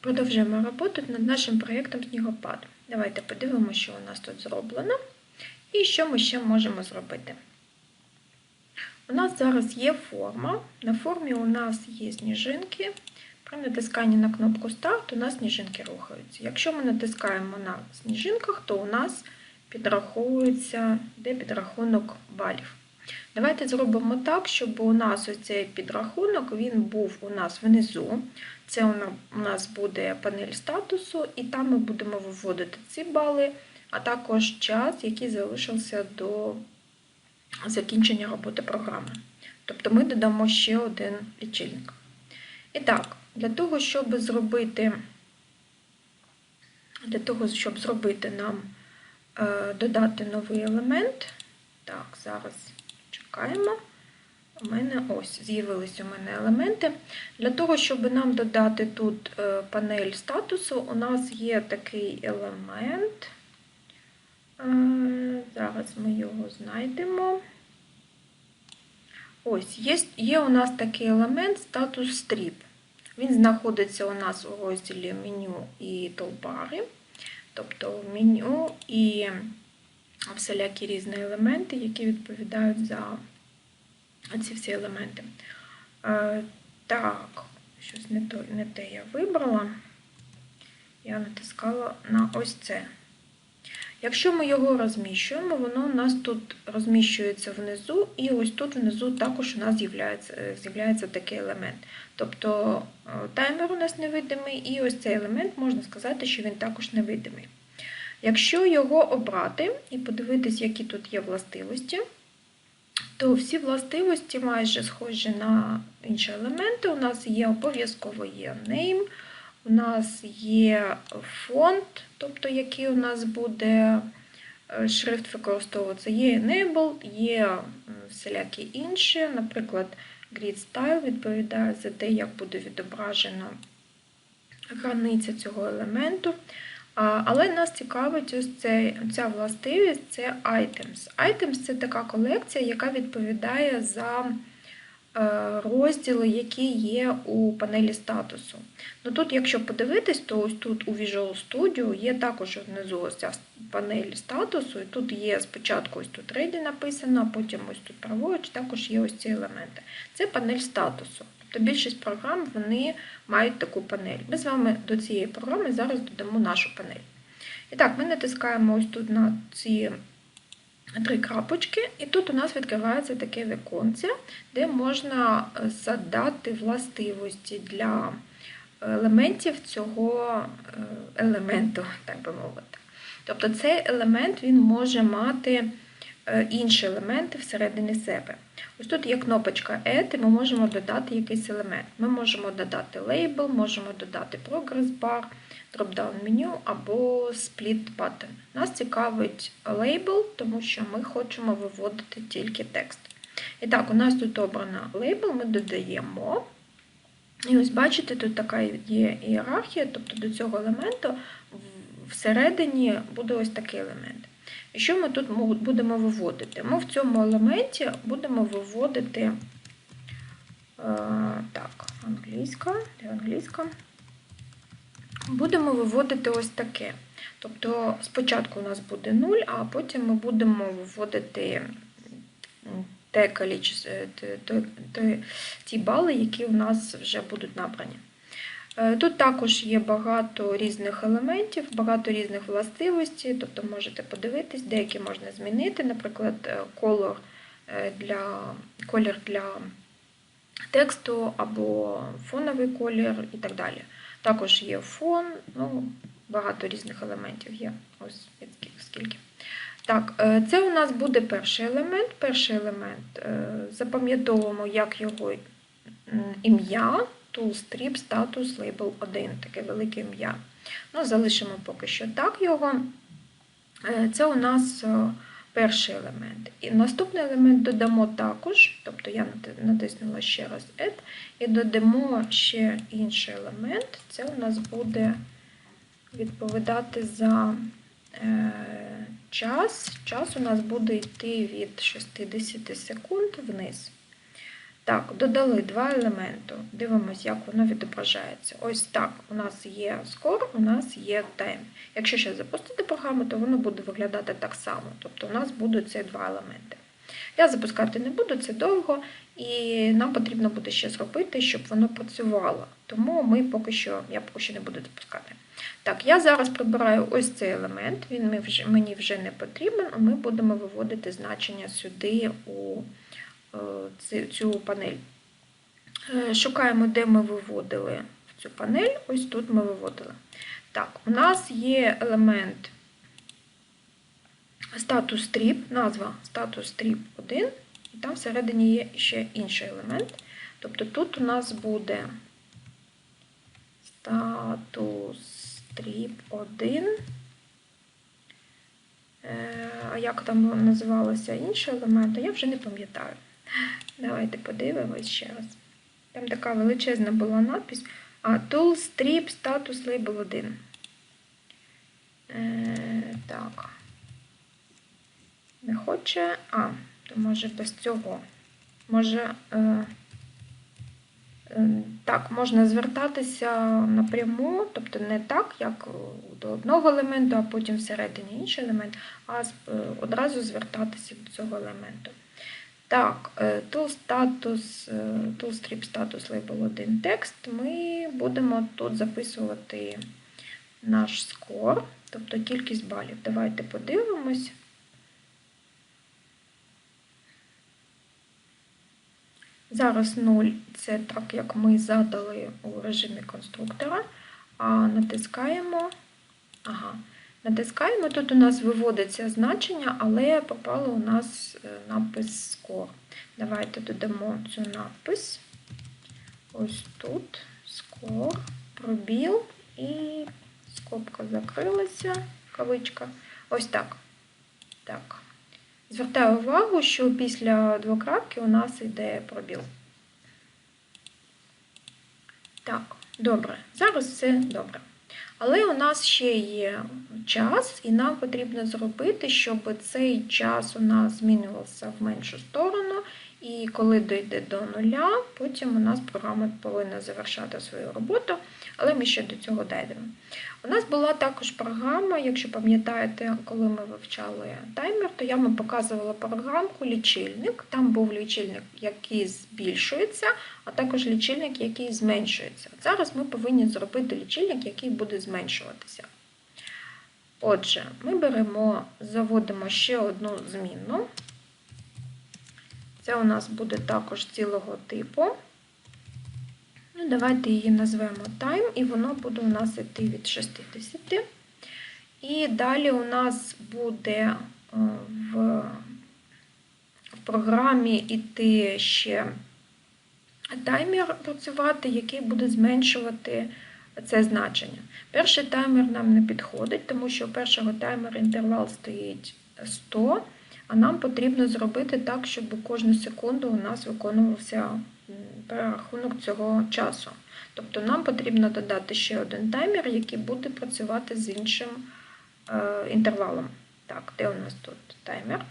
Продовжуємо роботу над нашим проєктом Снігопад. Давайте подивимося, що у нас тут зроблено і що ми ще можемо зробити. У нас зараз є форма. На формі у нас є сніжинки. При натисканні на кнопку Старт у нас сніжинки рухаються. Якщо ми натискаємо на сніжинках, то у нас підраховується де підрахунок балів. Давайте зробимо так, щоб у нас ось цей підрахунок він був у нас внизу. Це у нас буде панель статусу, і там ми будемо виводити ці бали, а також час, який залишився до закінчення роботи програми. Тобто ми додамо ще один лічильник. І так, для того, щоб зробити, для того, щоб зробити нам е, додати новий елемент, так, зараз чекаємо. У мене ось з'явилися у мене елементи. Для того, щоб нам додати тут е, панель статусу, у нас є такий елемент. Е, зараз ми його знайдемо. Ось, є, є у нас такий елемент статус стріп. Він знаходиться у нас у розділі меню і толбари, тобто в меню і всілякі різні елементи, які відповідають за ці всі елементи. Е, так, щось не, то, не те я вибрала. Я натискала на ось це. Якщо ми його розміщуємо, воно у нас тут розміщується внизу, і ось тут внизу також у нас з'являється з'являється такий елемент. Тобто таймер у нас невидимий, і ось цей елемент можна сказати, що він також невидимий. Якщо його обрати і подивитись, які тут є властивості, то всі властивості майже схожі на інші елементи. У нас є обов'язково є name, у нас є фонд, тобто який у нас буде шрифт використовуватися, є enable, є всілякі інші, наприклад, grid style відповідає за те, як буде відображена границя цього елементу. Але нас цікавить ось цей, ця властивість це items. Items це така колекція, яка відповідає за розділи, які є у панелі статусу. Ну Тут, якщо подивитись, то ось тут у Visual Studio є також внизу ось ця панель статусу, і тут є спочатку ось тут Ready написано, потім ось тут праворуч також є ось ці елементи. Це панель статусу. Тобто більшість програм вони мають таку панель. Ми з вами до цієї програми зараз додамо нашу панель. І так, ми натискаємо ось тут на ці три крапочки, і тут у нас відкривається таке віконце, де можна задати властивості для елементів цього елементу, так би мовити. Тобто цей елемент він може мати інші елементи всередині себе. Ось тут є кнопочка Add, і ми можемо додати якийсь елемент. Ми можемо додати лейбл, можемо додати Progress Bar, дропдаун меню або Split Button. Нас цікавить лейбл, тому що ми хочемо виводити тільки текст. І так, у нас тут обрано лейбл, ми додаємо. І ось бачите, тут така є ієрархія, тобто до цього елементу всередині буде ось такий елемент. Що ми тут будемо виводити? Ми в цьому елементі будемо виводити е, так, англійська, де англійська. Будемо виводити ось таке. Тобто спочатку у нас буде 0, а потім ми будемо виводити те, ті бали, які у нас вже будуть набрані. Тут також є багато різних елементів, багато різних властивостей, тобто можете подивитись, деякі можна змінити, наприклад, колор для, колір для тексту або фоновий колір і так далі. Також є фон, ну, багато різних елементів є. Ось скільки. Так, це у нас буде перший елемент. Перший елемент запам'ятовуємо, як його ім'я. Toolstrip Status Label 1, таке велике ім'я. Ну, Залишимо поки що так його. Це у нас перший елемент. І наступний елемент додамо також, тобто я натиснула ще раз Add, і додамо ще інший елемент. Це у нас буде відповідати за час. Час у нас буде йти від 60 секунд вниз. Так, додали два елементи. Дивимось, як воно відображається. Ось так. У нас є score, у нас є time. Якщо ще запустити програму, то воно буде виглядати так само. Тобто у нас будуть ці два елементи. Я запускати не буду, це довго, і нам потрібно буде ще зробити, щоб воно працювало. Тому ми поки що, я поки що не буду запускати. Так, я зараз прибираю ось цей елемент, він мені вже не потрібен, ми будемо виводити значення сюди у цю панель. Е, шукаємо, де ми виводили цю панель, ось тут ми виводили. Так, у нас є елемент статус стріп, назва статус стріп 1, і там всередині є ще інший елемент. Тобто тут у нас буде статус стріп 1. Е, а як там називалося інший елемент, я вже не пам'ятаю. Давайте подивимось ще раз. Там така величезна була надпись. А Tool Strip Status Label 1. Е, Так. Не хоче. А, то може без цього. Може. Е, е, так, можна звертатися напряму, тобто не так, як до одного елементу, а потім всередині інший елемент, а одразу звертатися до цього елементу. Так, tool status, е, toolstrip status label 1 текст. Ми будемо тут записувати наш скор, тобто кількість балів. Давайте подивимось. Зараз 0 це так, як ми задали у режимі конструктора, а натискаємо. Ага. Натискаємо, тут у нас виводиться значення, але попало у нас е, напис score. Давайте додамо цю напис. Ось тут score, пробіл і скобка закрилася, кавичка. Ось так. Так. Звертаю увагу, що після двокрапки у нас йде пробіл. Так, добре. Зараз все добре. Але у нас ще є час, і нам потрібно зробити, щоб цей час у нас змінювався в меншу сторону. І коли дійде до нуля, потім у нас програма повинна завершати свою роботу, але ми ще до цього дійдемо. У нас була також програма, якщо пам'ятаєте, коли ми вивчали таймер, то я вам показувала програмку лічильник. Там був лічильник, який збільшується, а також лічильник, який зменшується. Зараз ми повинні зробити лічильник, який буде зменшуватися. Отже, ми беремо, заводимо ще одну змінну. Це у нас буде також цілого типу. Ну, Давайте її назвемо Time, і воно буде у нас йти від 60. І далі у нас буде е, в програмі йти ще таймер працювати, який буде зменшувати це значення. Перший таймер нам не підходить, тому що у першого таймера інтервал стоїть 100. А нам потрібно зробити так, щоб кожну секунду у нас виконувався перерахунок цього часу. Тобто нам потрібно додати ще один таймер, який буде працювати з іншим е, інтервалом. Так, де у нас тут таймер?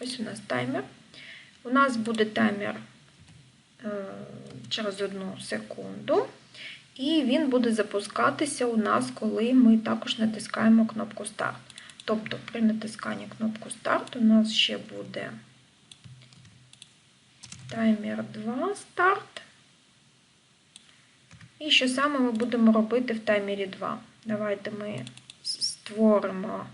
Ось у нас таймер. У нас буде таймер е, через одну секунду. І він буде запускатися у нас, коли ми також натискаємо кнопку Старт. Тобто при натисканні кнопку старт у нас ще буде таймер 2 старт. І що саме ми будемо робити в таймері 2? Давайте ми створимо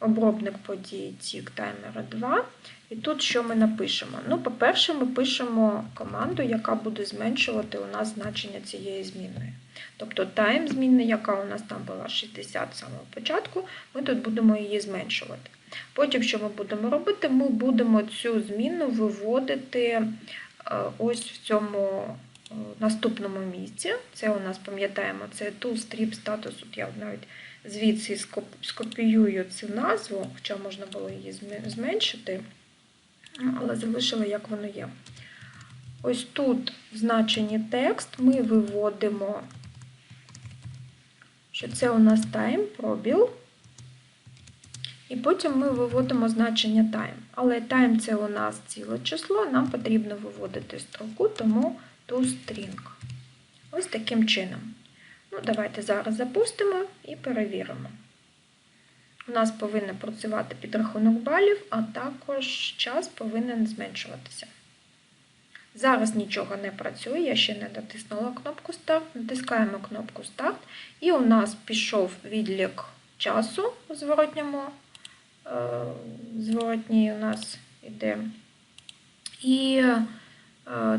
обробник подій тік таймера 2. І тут що ми напишемо? Ну, по-перше, ми пишемо команду, яка буде зменшувати у нас значення цієї змінної. Тобто змінна, яка у нас там була 60 з самого початку, ми тут будемо її зменшувати. Потім, що ми будемо робити, ми будемо цю зміну виводити е, ось в цьому е, наступному місці. Це у нас, пам'ятаємо, це toolstrip status. От я навіть звідси скопіюю цю назву, хоча можна було її зменшити, але залишила, як воно є. Ось тут в значенні текст ми виводимо що це у нас тайм, пробіл. І потім ми виводимо значення time. Але time це у нас ціле число, нам потрібно виводити строку, тому toString. Ось таким чином. Ну, Давайте зараз запустимо і перевіримо. У нас повинен працювати підрахунок балів, а також час повинен зменшуватися. Зараз нічого не працює, я ще не натиснула кнопку старт. Натискаємо кнопку старт, і у нас пішов відлік часу у зворотньому. Е, Зворотній у нас йде. І е,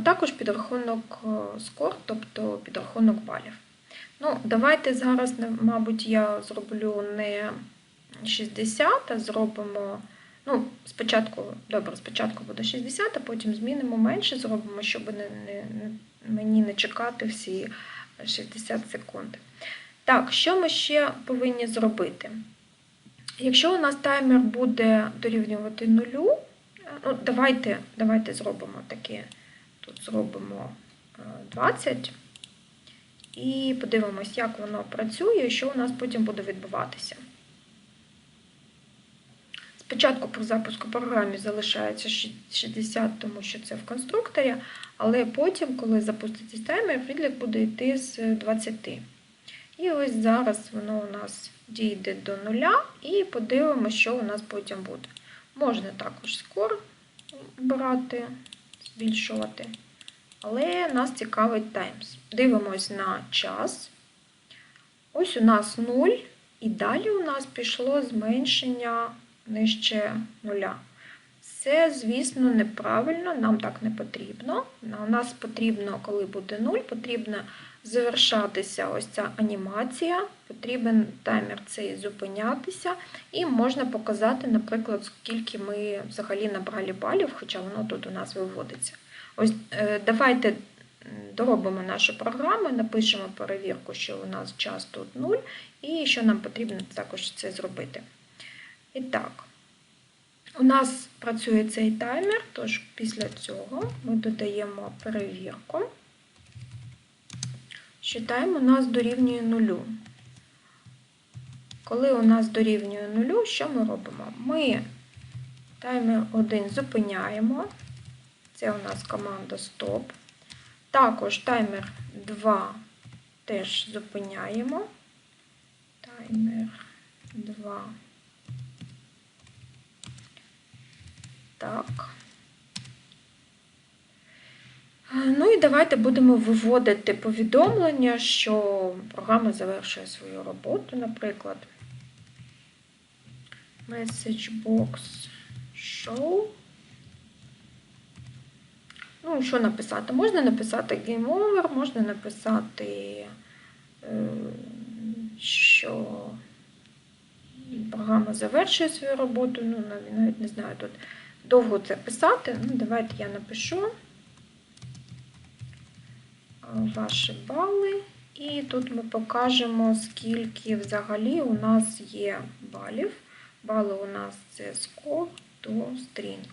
також підрахунок е, скор, тобто підрахунок балів. Ну, Давайте зараз, мабуть, я зроблю не 60, зробимо. Ну, спочатку, добре, спочатку буде 60, а потім змінимо менше, зробимо, щоб не, не, мені не чекати всі 60 секунд. Так, що ми ще повинні зробити? Якщо у нас таймер буде дорівнювати нулю, ну, давайте, давайте зробимо таке. Тут зробимо 20 і подивимось, як воно працює і що у нас потім буде відбуватися. Спочатку при запуску програми залишається 60, тому що це в конструкторі, але потім, коли запуститься таймер, відлік буде йти з 20. І ось зараз воно у нас дійде до нуля, і подивимося, що у нас потім буде. Можна також скор брати, збільшувати. Але нас цікавить таймс. Дивимось на час. Ось у нас 0, і далі у нас пішло зменшення нижче нуля. Це, звісно, неправильно, нам так не потрібно. У нас потрібно, коли буде 0, потрібно завершатися ось ця анімація, потрібен таймер цей зупинятися, і можна показати, наприклад, скільки ми взагалі набрали балів, хоча воно тут у нас виводиться. Ось Давайте доробимо нашу програму, напишемо перевірку, що у нас час тут 0, і що нам потрібно також це зробити. І так, у нас працює цей таймер, тож після цього ми додаємо перевірку, що тайм у нас дорівнює нулю. Коли у нас дорівнює нулю, що ми робимо? Ми таймер 1 зупиняємо. Це у нас команда стоп. Також таймер 2 теж зупиняємо. Таймер 2. Так. Ну і давайте будемо виводити повідомлення, що програма завершує свою роботу, наприклад. Message box show. Ну, що написати? Можна написати Game Over, можна написати, що програма завершує свою роботу. Ну, навіть не знаю, тут довго це писати. Ну, Давайте я напишу ваші бали. І тут ми покажемо, скільки взагалі у нас є балів. Бали у нас це score to string.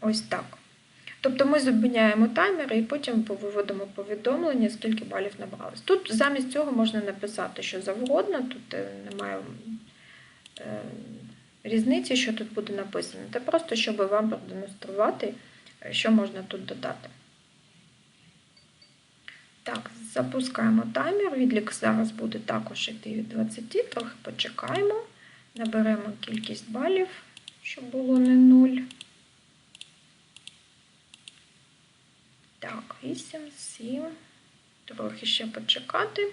Ось так. Тобто ми зупиняємо таймер і потім виводимо повідомлення, скільки балів набралось. Тут замість цього можна написати, що завгодно, тут немає різниці, що тут буде написано. Це просто, щоб вам продемонструвати, що можна тут додати. Так, запускаємо таймер. Відлік зараз буде також йти від 20, трохи почекаємо, наберемо кількість балів, щоб було не 0. Так, 8, 7, трохи ще почекати.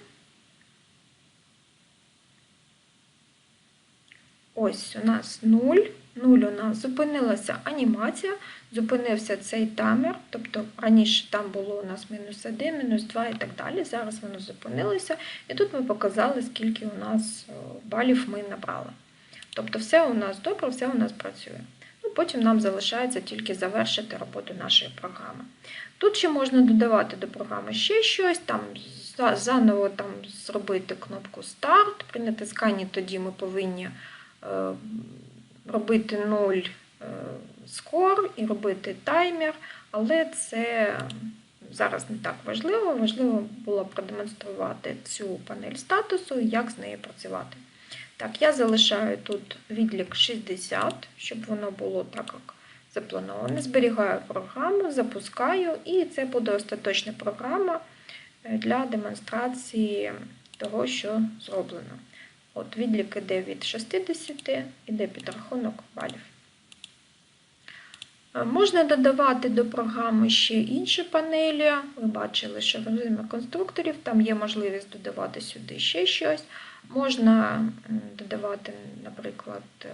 Ось у нас 0, 0 у нас зупинилася анімація, зупинився цей таймер, тобто раніше там було у нас мінус 1, мінус 2 і так далі. Зараз воно зупинилося. І тут ми показали, скільки у нас балів ми набрали. Тобто, все у нас добре, все у нас працює. Ну, Потім нам залишається тільки завершити роботу нашої програми. Тут ще можна додавати до програми ще щось, там заново там зробити кнопку Старт. При натисканні тоді ми повинні е, робити 0 е, скор і робити таймер, але це зараз не так важливо. Важливо було продемонструвати цю панель статусу і як з нею працювати. Так, я залишаю тут відлік 60, щоб воно було так, як заплановане. Зберігаю програму, запускаю, і це буде остаточна програма е, для демонстрації того, що зроблено. От відлік іде від 60, іде підрахунок балів. Е, Можна додавати до програми ще інші панелі. Ви бачили, що в режимі конструкторів там є можливість додавати сюди ще щось. Можна додавати, наприклад, е,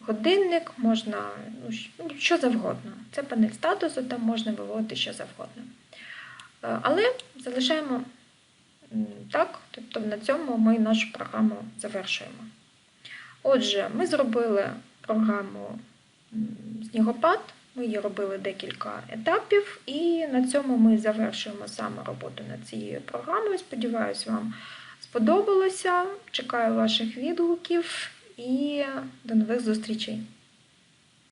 годинник, можна ну, ну, що завгодно. Це панель статусу, там можна виводити що завгодно. Е, Але залишаємо так, тобто на цьому ми нашу програму завершуємо. Отже, ми зробили програму Снігопад, ми її робили декілька етапів, і на цьому ми завершуємо саме роботу над цією програмою. Сподіваюсь, вам сподобалося. Чекаю ваших відгуків і до нових зустрічей!